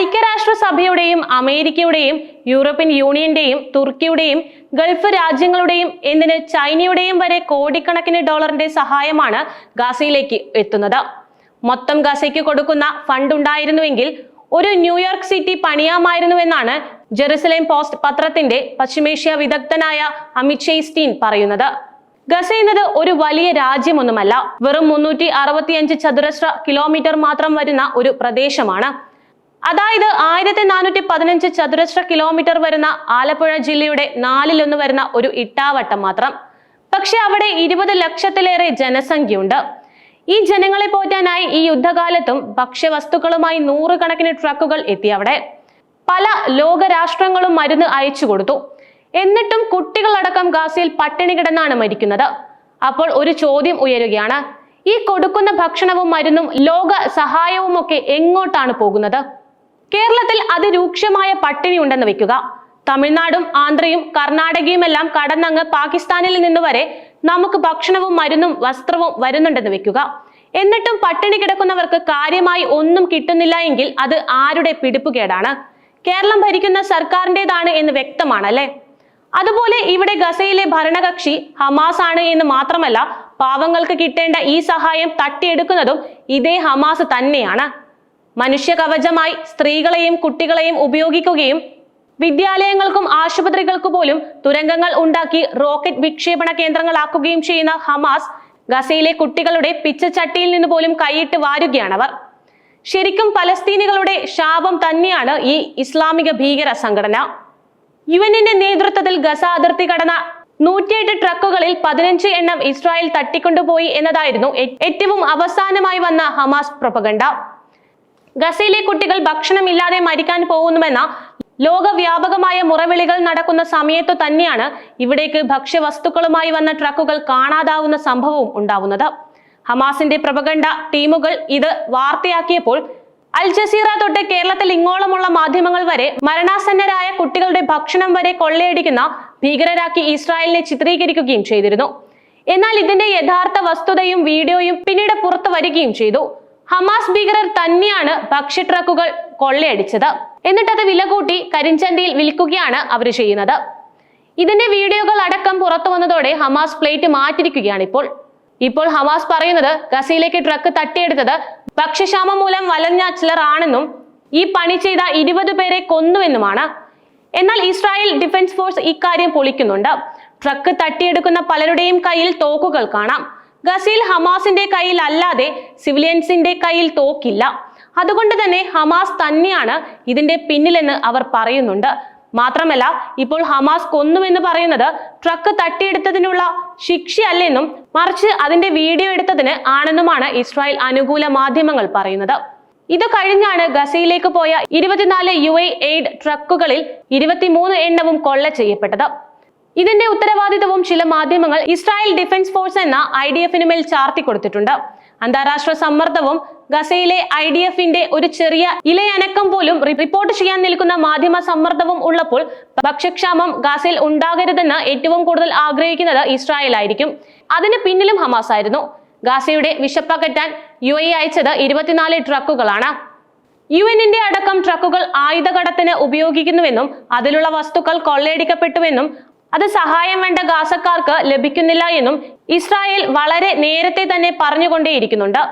ഐക്യരാഷ്ട്രസഭയുടെയും അമേരിക്കയുടെയും European യൂണിയന്റെയും തുർക്കിയുടെയും Gulf രാജ്യങ്ങളുടെയും എന്തിന് ചൈനയുടെയും വരെ കോടിക്കണക്കിന് ഡോളറിന്റെ സഹായമാണ് ഗാസയിലേക്ക് എത്തുന്നത്. മൊത്തം ഗസയ്ക്ക് കൊടുക്കുന്ന ഫണ്ട് ഉണ്ടായിരുന്നുവെങ്കിൽ ഒരു ന്യൂയോർക്ക് സിറ്റി പണിയാമായിരുന്നുവെന്നാണ് ജെറുസലേം പോസ്റ്റ് പത്രത്തിന്റെ പശ്ചിമേഷ്യ വിദഗ്ധനായ അമിത് ഷെയ്സ്റ്റീൻ പറയുന്നത്. ഗസ എന്നത് ഒരു വലിയ രാജ്യമൊന്നുമല്ല. വെറും മുന്നൂറ്റി അറുപത്തിയഞ്ച് ചതുരശ്ര കിലോമീറ്റർ മാത്രം വരുന്ന ഒരു പ്രദേശമാണ്. അതായത് ആയിരത്തി നാനൂറ്റി പതിനഞ്ച് ചതുരശ്ര കിലോമീറ്റർ വരുന്ന ആലപ്പുഴ ജില്ലയുടെ നാലിലൊന്ന് വരുന്ന ഒരു ഇട്ടാവട്ടം മാത്രം. പക്ഷെ അവിടെ ഇരുപത് ലക്ഷത്തിലേറെ ജനസംഖ്യയുണ്ട്. ഈ ജനങ്ങളെ പോറ്റാനായി ഈ യുദ്ധകാലത്തും ഭക്ഷ്യവസ്തുക്കളുമായി നൂറുകണക്കിന് ട്രക്കുകൾ എത്തി അവിടെ. പല ലോകരാഷ്ട്രങ്ങളും മരുന്ന് അയച്ചു കൊടുത്തു. എന്നിട്ടും കുട്ടികളടക്കം ഗാസയിൽ പട്ടിണി കിടന്നാണ് മരിക്കുന്നത്. അപ്പോൾ ഒരു ചോദ്യം ഉയരുകയാണ്. ഈ കൊടുക്കുന്ന ഭക്ഷണവും മരുന്നും ലോക സഹായവും ഒക്കെ എങ്ങോട്ടാണ് പോകുന്നത്? കേരളത്തിൽ അതിരൂക്ഷമായ പട്ടിണി ഉണ്ടെന്ന് വെക്കുക. തമിഴ്നാടും ആന്ധ്രയും കർണാടകയുമെല്ലാം കടന്നങ്ങ് പാകിസ്ഥാനിൽ നിന്ന് വരെ നമുക്ക് ഭക്ഷണവും മരുന്നും വസ്ത്രവും വരുന്നുണ്ടെന്ന് വെക്കുക. എന്നിട്ടും പട്ടിണി കിടക്കുന്നവർക്ക് കാര്യമായി ഒന്നും കിട്ടുന്നില്ല എങ്കിൽ അത് ആരുടെ പിടിപ്പുകേടാണ്? കേരളം ഭരിക്കുന്ന സർക്കാരിന്റെതാണ് എന്ന് വ്യക്തമാണല്ലേ? അതുപോലെ ഇവിടെ ഗസയിലെ ഭരണകക്ഷി ഹമാസ് ആണ് എന്ന് മാത്രമല്ല പാവങ്ങൾക്ക് കിട്ടേണ്ട ഈ സഹായം തട്ടിയെടുക്കുന്നതും ഇതേ ഹമാസ് തന്നെയാണ്. മനുഷ്യ കവചമായി സ്ത്രീകളെയും കുട്ടികളെയും ഉപയോഗിക്കുകയും വിദ്യാലയങ്ങൾക്കും ആശുപത്രികൾക്ക് പോലും തുരങ്കങ്ങൾ ഉണ്ടാക്കി റോക്കറ്റ് വിക്ഷേപണ കേന്ദ്രങ്ങളാക്കുകയും ചെയ്യുന്ന ഹമാസ് ഗസയിലെ കുട്ടികളുടെ പിച്ചച്ചട്ടിയിൽ നിന്ന് പോലും കൈയിട്ട് വാരുകയാണവർ ശരിക്കും പലസ്തീനികളുടെ ശാപം തന്നെയാണ് ഈ ഇസ്ലാമിക ഭീകര സംഘടന. യു എന്നിന്റെ നേതൃത്വത്തിൽ ഗസ അതിർത്തി കടന്ന നൂറ്റിയെട്ട് ട്രക്കുകളിൽ പതിനഞ്ച് എണ്ണം ഇസ്രായേൽ തട്ടിക്കൊണ്ടുപോയി എന്നതായിരുന്നു ഏറ്റവും അവസാനമായി വന്ന ഹമാസ് പ്രൊപ്പഗണ്ട ഗസയിലെ കുട്ടികൾ ഭക്ഷണമില്ലാതെ മരിക്കാൻ പോകുന്നുവെന്ന ലോകവ്യാപകമായ മുറവിളികൾ നടക്കുന്ന സമയത്തു തന്നെയാണ് ഇവിടേക്ക് ഭക്ഷ്യവസ്തുക്കളുമായി വന്ന ട്രക്കുകൾ കാണാതാവുന്ന സംഭവവും ഉണ്ടാവുന്നത്. ഹമാസിന്റെ പ്രപകണ്ഡ ടീമുകൾ ഇത് വാർത്തയാക്കിയപ്പോൾ അൽ ജസീറ തൊട്ട് കേരളത്തിൽ ഇങ്ങോളമുള്ള മാധ്യമങ്ങൾ വരെ മരണാസന്നരായ കുട്ടികളുടെ ഭക്ഷണം വരെ കൊള്ളയടിക്കുന്ന ഭീകരരാക്കി ഇസ്രായേലിനെ ചിത്രീകരിക്കുകയും ചെയ്തിരുന്നു. എന്നാൽ ഇതിന്റെ യഥാർത്ഥ വസ്തുതയും വീഡിയോയും പിന്നീട് പുറത്തു വരികയും ചെയ്തു. ഹമാസ് ഭീകരർ തന്നെയാണ് ഭക്ഷ്യ ട്രക്കുകൾ കൊള്ളയടിച്ചത്. എന്നിട്ടത് വില കൂട്ടി കരിഞ്ചന്തയിൽ വിൽക്കുകയാണ് അവർ ചെയ്യുന്നത്. ഇതിന്റെ വീഡിയോകൾ അടക്കം പുറത്തു വന്നതോടെ ഹമാസ് പ്ലേറ്റ് മാറ്റിരിക്കുകയാണ് ഇപ്പോൾ. ഇപ്പോൾ ഹമാസ് പറയുന്നത് ഗസയിലേക്ക് ട്രക്ക് തട്ടിയെടുത്തത് ഭക്ഷ്യക്ഷാമം മൂലം വലഞ്ഞ ചിലർ ആണെന്നും ഈ പണി ചെയ്ത ഇരുപത് പേരെ കൊന്നുവെന്നുമാണ്. എന്നാൽ ഇസ്രായേൽ ഡിഫൻസ് ഫോഴ്സ് ഇക്കാര്യം പൊളിക്കുന്നുണ്ട്. ട്രക്ക് തട്ടിയെടുക്കുന്ന പലരുടെയും കയ്യിൽ തോക്കുകൾ കാണാം. ഗസയിൽ ഹമാസിന്റെ കയ്യിൽ അല്ലാതെ സിവിലിയൻസിന്റെ കയ്യിൽ തോക്കില്ല. അതുകൊണ്ട് തന്നെ ഹമാസ് തന്നെയാണ് ഇതിന്റെ പിന്നിലെന്ന് അവർ പറയുന്നുണ്ട്. മാത്രമല്ല ഇപ്പോൾ ഹമാസ് കൊന്നുവെന്ന് പറയുന്നത് ട്രക്ക് തട്ടിയെടുത്തതിനുള്ള ശിക്ഷയല്ലെന്നും മറിച്ച് അതിന്റെ വീഡിയോ എടുത്തതിന് ആണെന്നുമാണ് ഇസ്രായേൽ അനുകൂല മാധ്യമങ്ങൾ പറയുന്നത്. ഇത് കഴിഞ്ഞാണ് ഗസയിലേക്ക് പോയ ഇരുപത്തിനാല് യു എയ്ഡ് ട്രക്കുകളിൽ ഇരുപത്തിമൂന്ന് എണ്ണവും കൊള്ള ചെയ്യപ്പെട്ടത്. ഇതിന്റെ ഉത്തരവാദിത്വവും ചില മാധ്യമങ്ങൾ ഇസ്രായേൽ ഡിഫൻസ് ഫോഴ്സ് എന്ന ഐ ഡി എഫിന് മേൽ ചാർത്തി കൊടുത്തിട്ടുണ്ട്. അന്താരാഷ്ട്ര സമ്മർദ്ദവും ഗസയിലെ ഐ ഡി എഫിന്റെ ഒരു ചെറിയ ഇലയനക്കം പോലും റിപ്പോർട്ട് ചെയ്യാൻ നിൽക്കുന്ന മാധ്യമ സമ്മർദ്ദവും ഉള്ളപ്പോൾ ഭക്ഷ്യക്ഷാമം ഗസയിൽ ഉണ്ടാകരുതെന്ന് ഏറ്റവും കൂടുതൽ ആഗ്രഹിക്കുന്നത് ഇസ്രായേൽ ആയിരിക്കും അതിന് പിന്നിലും ഹമാസ് ആയിരുന്നു. ഗാസയുടെ വിശപ്പകറ്റാൻ യു എ അയച്ചത് ഇരുപത്തിനാല് ട്രക്കുകളാണ്. യു എന്നിന്റെ അടക്കം ട്രക്കുകൾ ആയുധകടത്തിന് ഉപയോഗിക്കുന്നുവെന്നും അതിലുള്ള വസ്തുക്കൾ കൊള്ളയടിക്കപ്പെട്ടുവെന്നും അത് സഹായം വേണ്ട ഗാസക്കാർക്ക് ലഭിക്കുന്നില്ല എന്നും ഇസ്രായേൽ വളരെ നേരത്തെ തന്നെ പറഞ്ഞുകൊണ്ടേയിരിക്കുന്നുണ്ട്.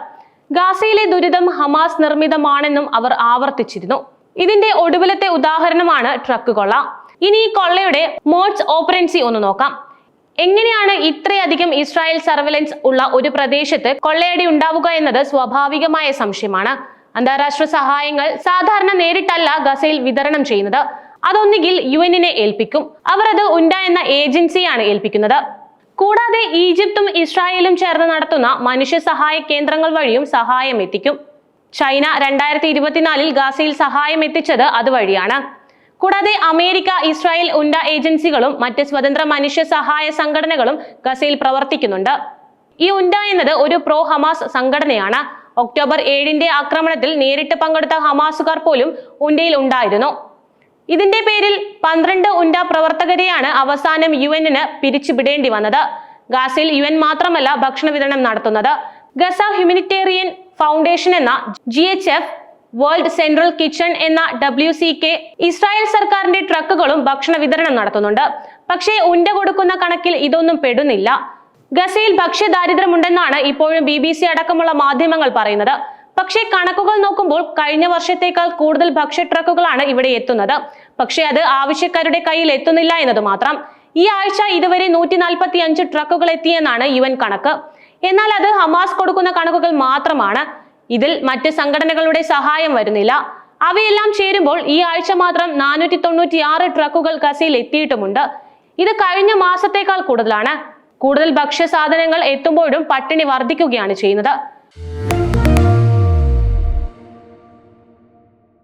ഗാസയിലെ ദുരിതം ഹമാസ് നിർമ്മിതമാണെന്നും അവർ ആവർത്തിച്ചിരുന്നു. ഇതിന്റെ ഒടുവിലത്തെ ഉദാഹരണമാണ് ട്രക്ക് കൊള്ള. ഇനി ഈ കൊള്ളയുടെ മോഡ്സ് ഓപ്പറൻസി ഒന്ന് നോക്കാം. എങ്ങനെയാണ് ഇത്രയധികം ഇസ്രായേൽ സർവലൻസ് ഉള്ള ഒരു പ്രദേശത്ത് കൊള്ളയടി ഉണ്ടാവുക എന്നത് സ്വാഭാവികമായ സംശയമാണ്. അന്താരാഷ്ട്ര സഹായങ്ങൾ സാധാരണ നേരിട്ടല്ല ഗസയിൽ വിതരണം ചെയ്യുന്നത്. അതൊന്നുകിൽ യു എന്നിനെ ഏൽപ്പിക്കും. അവർ അത് ഉണ്ട എന്ന ഏജൻസിയാണ് ഏൽപ്പിക്കുന്നത്. കൂടാതെ ഈജിപ്തും ഇസ്രായേലും ചേർന്ന് നടത്തുന്ന മനുഷ്യ സഹായ കേന്ദ്രങ്ങൾ വഴിയും സഹായം എത്തിക്കും. ചൈന രണ്ടായിരത്തി ഇരുപത്തിനാലിൽ ഗാസയിൽ സഹായം എത്തിച്ചത് അതുവഴിയാണ്. കൂടാതെ അമേരിക്ക ഇസ്രായേൽ ഉണ്ട ഏജൻസികളും മറ്റ് സ്വതന്ത്ര മനുഷ്യ സഹായ സംഘടനകളും ഗസയിൽ പ്രവർത്തിക്കുന്നുണ്ട്. ഈ ഉണ്ട എന്നത് ഒരു പ്രോ ഹമാസ് സംഘടനയാണ്. ഒക്ടോബർ ഏഴിന്റെ ആക്രമണത്തിൽ നേരിട്ട് പങ്കെടുത്ത ഹമാസുകാർ പോലും ഉണ്ടയിൽ ഉണ്ടായിരുന്നു. ഇതിന്റെ പേരിൽ പന്ത്രണ്ട് ഉണ്ട പ്രവർത്തകരെയാണ് അവസാനം യു എന്നിന് പിരിച്ചുവിടേണ്ടി വന്നത്. ഗാസയിൽ യു എൻ മാത്രമല്ല ഭക്ഷണ വിതരണം നടത്തുന്നത്. ഗസ ഹ്യൂമനിറ്റേറിയൻ ഫൗണ്ടേഷൻ എന്ന G H F World Central Kitchen എന്ന ഡബ്ല്യു സി കെ ഇസ്രായേൽ സർക്കാരിന്റെ ട്രക്കുകളും ഭക്ഷണ വിതരണം നടത്തുന്നുണ്ട്. പക്ഷേ ഉണ്ട കൊടുക്കുന്ന കണക്കിൽ ഇതൊന്നും പെടുന്നില്ല. ഗസയിൽ ഭക്ഷ്യദാരിദ്ര്യമുണ്ടെന്നാണ് ഇപ്പോഴും ബി ബി സി അടക്കമുള്ള മാധ്യമങ്ങൾ പറയുന്നത്. പക്ഷേ കണക്കുകൾ നോക്കുമ്പോൾ കഴിഞ്ഞ വർഷത്തേക്കാൾ കൂടുതൽ ഭക്ഷ്യ ട്രക്കുകളാണ് ഇവിടെ എത്തുന്നത്. പക്ഷേ അത് ആവശ്യക്കാരുടെ കയ്യിൽ എത്തുന്നില്ല എന്നത് മാത്രം. ഈ ആഴ്ച ഇതുവരെ നൂറ്റി നാൽപ്പത്തി അഞ്ച് ട്രക്കുകൾ എത്തിയെന്നാണ് യു എൻ കണക്ക്. എന്നാൽ അത് ഹമാസ് കൊടുക്കുന്ന കണക്കുകൾ മാത്രമാണ്. ഇതിൽ മറ്റ് സംഘടനകളുടെ സഹായം വരുന്നില്ല. അവയെല്ലാം ചേരുമ്പോൾ ഈ ആഴ്ച മാത്രം നാനൂറ്റി തൊണ്ണൂറ്റി ആറ് ട്രക്കുകൾ ഗസയിൽ എത്തിയിട്ടുമുണ്ട്. ഇത് കഴിഞ്ഞ മാസത്തേക്കാൾ കൂടുതലാണ്. കൂടുതൽ ഭക്ഷ്യ സാധനങ്ങൾ എത്തുമ്പോഴും പട്ടിണി വർദ്ധിക്കുകയാണ് ചെയ്യുന്നത്.